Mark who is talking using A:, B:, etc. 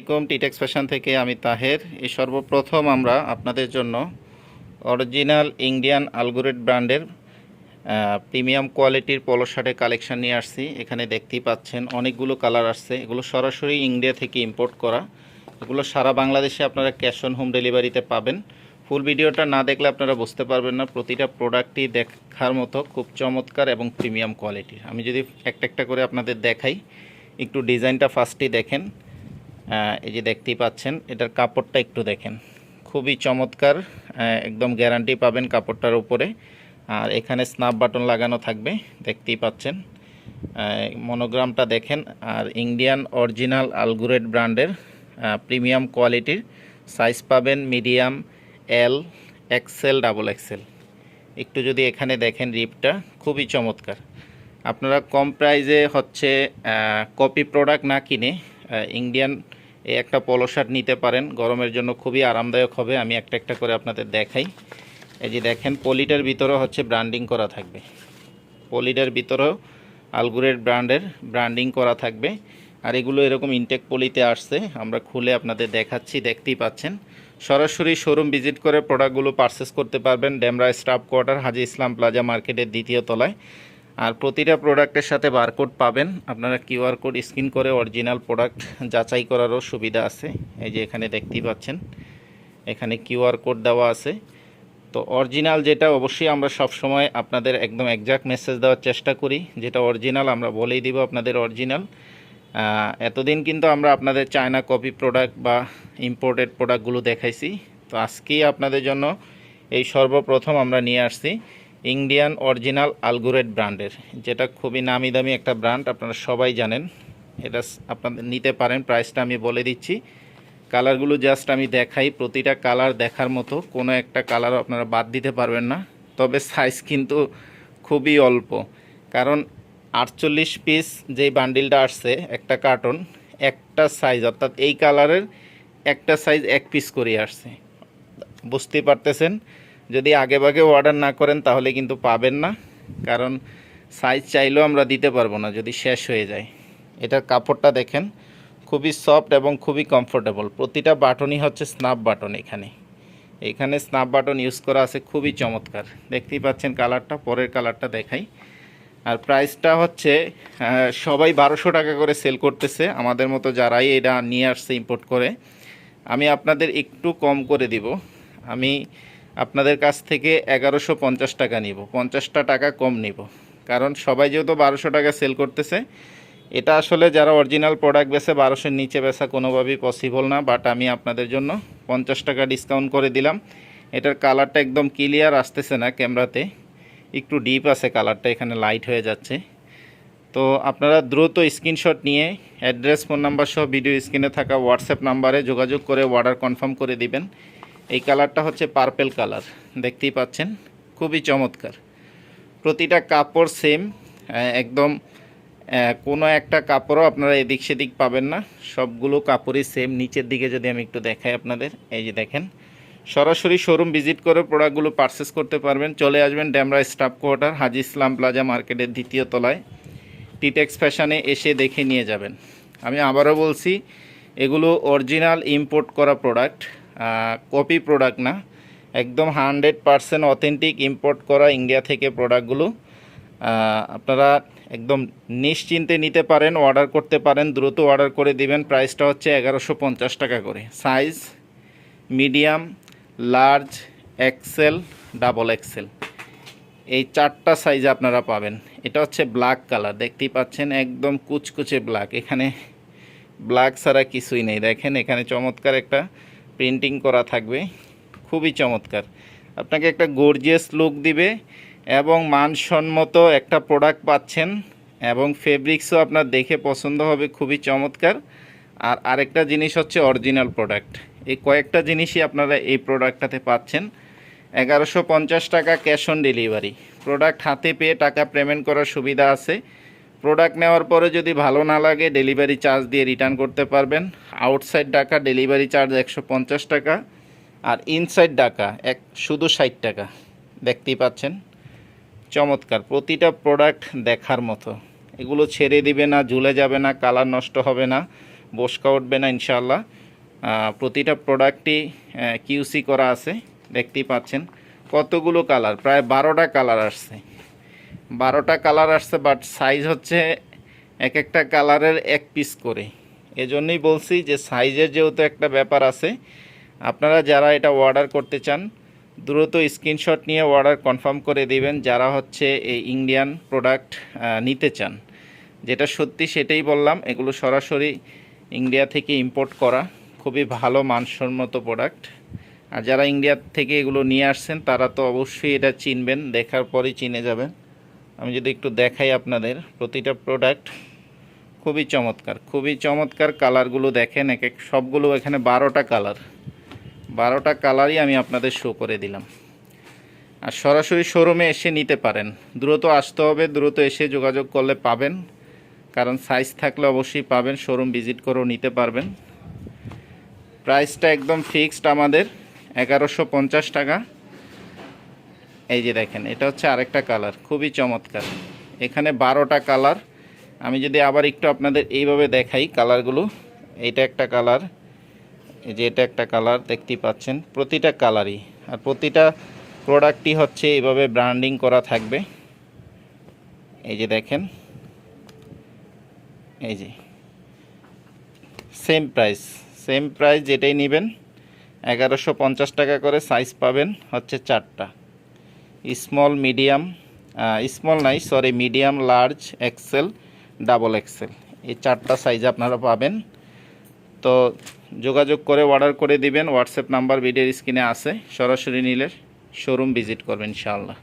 A: আসসালামাইকুম টিটেক্স ফ্যাশন থেকে আমি তাহের। এই সর্বপ্রথম আমরা আপনাদের জন্য অরিজিনাল ইন্ডিয়ান আলগুরেট ব্র্যান্ডের প্রিমিয়াম কোয়ালিটির পলো শার্টের কালেকশান নিয়ে আসছি। এখানে দেখতেই পাচ্ছেন অনেকগুলো কালার আসছে। এগুলো সরাসরি ইন্ডিয়া থেকে ইম্পোর্ট করা। এগুলো সারা বাংলাদেশে আপনারা ক্যাশ অন হোম ডেলিভারিতে পাবেন। ফুল ভিডিওটা না দেখলে আপনারা বুঝতে পারবেন না। প্রতিটা প্রোডাক্টই দেখার মতো, খুব চমৎকার এবং প্রিমিয়াম কোয়ালিটির আমি যদি একটা একটা করে আপনাদের দেখাই, একটু ডিজাইনটা ফার্স্টই দেখেন। এই যে দেখতেই পাচ্ছেন, এটার কাপড়টা একটু দেখেন। খুবই চমৎকার একদম গ্যারান্টি পাবেন কাপড়টার উপরে। আর এখানে স্ন্যাপ বাটন লাগানো থাকবে, দেখতেই পাচ্ছেন। মনোগ্রামটা দেখেন, আর ইন্ডিয়ান অরিজিনাল আলগুরেট ব্র্যান্ডের প্রিমিয়াম কোয়ালিটির সাইজ পাবেন medium L XL double XL একটু যদি এখানে দেখেন রিপটা খুবই চমৎকার। আপনারা কম প্রাইজে হচ্ছে কপি প্রোডাক্ট না কিনে ইন্ডিয়ান এই একটা পলো শার্ট নিতে পারেন। গরমের জন্য খুবই আরামদায়ক হবে। আমি একটা একটা করে আপনাদের দেখাই। এই যে দেখেন, পলিটার ভিতরেও হচ্ছে ব্র্যান্ডিং করা থাকবে। পলিটার ভিতরেও আলগুরের ব্র্যান্ডের ব্র্যান্ডিং করা থাকবে। আর এগুলো এরকম ইনটেক পলিতে আসছে। আমরা খুলে আপনাদের দেখাচ্ছি, দেখতেই পাচ্ছেন। সরাসরি শোরুম ভিজিট করে প্রোডাক্টগুলো পারচেস করতে পারবেন। Demra staff quarter, Haji Islam plaza মার্কেটের দ্বিতীয় তলায়। আর প্রতিটা প্রোডাক্টের সাথে বারকোড পাবেন। আপনারা কিউআর কোড স্ক্যান করে অরিজিনাল প্রোডাক্ট যাচাই করারও সুবিধা আছে। এই যে এখানে দেখতেই পাচ্ছেন, এখানে কিউআর কোড দেওয়া আছে। তো অরিজিনাল যেটা, অবশ্যই আমরা সব সময় আপনাদের একদম একজাক্ট মেসেজ দেওয়ার চেষ্টা করি। যেটা অরিজিনাল, আমরা বলেই দিব আপনাদের অরিজিনাল। এতদিন কিন্তু আমরা আপনাদের চায়না কপি প্রোডাক্ট বা ইম্পোর্টেড প্রোডাক্টগুলো দেখাইছি। তো আজকেই আপনাদের জন্য এই সর্বপ্রথম আমরা নিয়ে আসছি। ইন্ডিয়ান অরিজিনাল আলগুরেট ব্র্যান্ডের, যেটা খুবই নামি দামি একটা ব্র্যান্ড, আপনারা সবাই জানেন। এটা আপনাদের নিতে পারেন, প্রাইসটা আমি বলে দিচ্ছি। কালারগুলো জাস্ট আমি দেখাই, প্রতিটা কালার দেখার মতো, কোনো একটা কালার আপনারা বাদ দিতে পারবেন না। তবে সাইজ কিন্তু খুবই অল্প, কারণ আটচল্লিশ পিস যেই বান্ডিলটা আসছে, একটা কার্টন একটা সাইজ অর্থাৎ এই কালারের একটা সাইজ এক পিস করে আসছে। বুঝতেই পারতেছেন? যদি আগে ভাগে অর্ডার না করেন, তাহলে কিন্তু পাবেন না। কারণ সাইজ চাইলেও আমরা দিতে পারব না, যদি শেষ হয়ে যায়। এটার কাপড়টা দেখেন, খুবই সফট এবং খুবই কমফোর্টেবল প্রতিটা বাটনই হচ্ছে স্নাপ বাটন এখানে। এখানে স্নাপ বাটন ইউজ করা আছে, খুবই চমৎকার। দেখতেই পাচ্ছেন কালারটা পরের কালারটা দেখাই। আর প্রাইসটা হচ্ছে সবাই বারোশো টাকা করে সেল করতেছে। আমাদের মতো যারাই এটা নিয়ে আসছে ইম্পোর্ট করে। আমি আপনাদের একটু কম করে দিব। আমি আপনাদের কাছ থেকে এগারোশো পঞ্চাশ টাকা নিব। পঞ্চাশটা টাকা কম নিব। কারণ সবাই যেহেতু বারোশো টাকা সেল করতেছে, এটা আসলে যারা অরিজিনাল প্রোডাক্ট বেছে বারোশোর নিচে বেচা কোনোভাবেই পসিবল না বাট আমি আপনাদের জন্য পঞ্চাশ টাকা ডিসকাউন্ট করে দিলাম। এটার কালারটা একদম ক্লিয়ার আসতেছে না ক্যামেরাতে। একটু ডিপ আছে কালারটা এখানে লাইট হয়ে যাচ্ছে। তো আপনারা দ্রুত স্ক্রিনশট নিয়ে অ্যাড্রেস ফোন নাম্বার সহ ভিডিও স্ক্রিনে থাকা হোয়াটসঅ্যাপ নাম্বারে যোগাযোগ করে অর্ডার কনফার্ম করে দিবেন। এই কালারটা হচ্ছে পার্পেল কালার, দেখতেই পাচ্ছেন, খুবই চমৎকার। প্রতিটা কাপড় সেম একদম কোনো একটা কাপড়ও আপনারা এদিক সেদিক পাবেন না, সবগুলো কাপড়ই সেম নিচের দিকে যদি আমি একটু দেখাই আপনাদের, এই যে দেখেন, সরাসরি শোরুম ভিজিট করে প্রোডাক্টগুলো পারচেস করতে পারবেন। চলে আসবেন Demra staff quarter, Haji Islam plaza মার্কেটের দ্বিতীয় তলায়। টিটেক্স ফ্যাশনে এসে দেখে নিয়ে যাবেন। আমি আবারও বলছি, এগুলো অরিজিনাল ইম্পোর্ট করা প্রোডাক্ট কপি প্রোডাক্ট না, একদম হান্ড্রেড পারসেন্ট অথেন্টিক ইম্পোর্ট করা ইন্ডিয়া থেকে প্রোডাক্টগুলো আপনারা একদম নিশ্চিন্তে নিতে পারেন অর্ডার করতে পারেন, দ্রুত অর্ডার করে দিবেন। প্রাইসটা হচ্ছে এগারোশো পঞ্চাশ টাকা করে। Size medium large XL double XL এই চারটা সাইজ আপনারা পাবেন। এটা হচ্ছে ব্ল্যাক কালার দেখতেই পাচ্ছেন, একদম কুচকুচে ব্ল্যাক এখানে ব্ল্যাক ছাড়া কিছুই নেই। দেখেন, এখানে চমৎকার একটা প্রিন্টিং করা থাকবে। খুবই চমৎকার। আপনাকে একটা গর্জিয়াস লুক দিবে এবং মানসম্মত একটা প্রোডাক্ট পাচ্ছেন এবং ফেব্রিক্সও আপনার দেখে পছন্দ হবে, খুবই চমৎকার। আর আরেকটা জিনিস হচ্ছে অরিজিনাল প্রোডাক্ট এই কয়েকটা জিনিসই আপনারা এই প্রোডাক্টটাতে পাচ্ছেন। এগারোশো টাকা ক্যাশ অন ডেলিভারি প্রোডাক্ট হাতে পেয়ে টাকা পেমেন্ট করার সুবিধা আছে। প্রোডাক্ট নেওয়ার পরে যদি ভালো না লাগে ডেলিভারি চার্জ দিয়ে রিটার্ন করতে পারবেন। আউটসাইড টাকা ডেলিভারি চার্জ একশো পঞ্চাশ টাকা আর ইনসাইড টাকা এক, শুধু ষাট টাকা। দেখতেই পাচ্ছেন? চমৎকার। প্রতিটা প্রোডাক্ট দেখার মতো। এগুলো ছেড়ে দিবে না, ঝুলে যাবে না কালার নষ্ট হবে না, বসকা উঠবে না ইনশাল্লাহ প্রতিটা প্রোডাক্টই কিউসি করা আছে। দেখতেই পাচ্ছেন? কতগুলো কালার প্রায় বারোটা কালার আসছে। বারোটা কালার আসছে বাট সাইজ হচ্ছে এক একটা কালারের এক পিস করে। এজন্যই বলছি যে সাইজের যেহেতু একটা ব্যাপার আছে, আপনারা যারা এটা অর্ডার করতে চান, দ্রুত স্ক্রিনশট নিয়ে অর্ডার কনফার্ম করে দিবেন যারা হচ্ছে এই ইন্ডিয়ান প্রোডাক্ট নিতে চান। যেটা সত্যি সেটাই বললাম, এগুলো সরাসরি ইন্ডিয়া থেকে ইম্পোর্ট করা, খুবই ভালো মানসম্মত প্রোডাক্ট আর যারা ইন্ডিয়া থেকে এগুলো নিয়ে আসছেন, তারা তো অবশ্যই এটা চিনবেন, দেখার পরেই চিনে যাবেন। আমি যদি একটু দেখাই আপনাদের, প্রতিটা প্রোডাক্ট খুবই চমৎকার খুবই চমৎকার কালারগুলো দেখেন এক এক সবগুলো এখানে বারোটা কালার বারোটা কালারই আমি আপনাদের শো করে দিলাম। আর সরাসরি শোরুমে এসে নিতে পারেন। দ্রুত আসতে হবে, দ্রুত এসে যোগাযোগ করলে পাবেন। কারণ সাইজ থাকলে অবশ্যই পাবেন শোরুম ভিজিট করেও নিতে পারবেন। প্রাইসটা একদম ফিক্সড আমাদের, এগারোশো টাকা। এই যে দেখেন, এটা হচ্ছে আরেকটা কালার, খুবই চমৎকার। এখানে বারোটা কালার। আমি যদি আবার একটু আপনাদের এইভাবে দেখাই কালারগুলো, এইটা একটা কালার, এই যে এটা একটা কালার, দেখতেই পাচ্ছেন, প্রতিটা কালারই। আর প্রতিটা প্রোডাক্টই হচ্ছে এইভাবে ব্র্যান্ডিং করা থাকবে। এই যে দেখেন, এই যে, সেম প্রাইস সেম প্রাইস যেটাই নেবেন, এগারোশো টাকা করে সাইজ পাবেন, হচ্ছে চারটা। স্মল মিডিয়াম স্মল নাই sorry medium large XL double XL এই চারটা সাইজ আপনারা পাবেন। তো যোগাযোগ করে অর্ডার করে দিবেন। হোয়াটসঅ্যাপ নাম্বার ভিডিওর স্ক্রিনে আছে। সরাসরি নিলে শোরুম ভিজিট করবেন ইনশাআল্লাহ।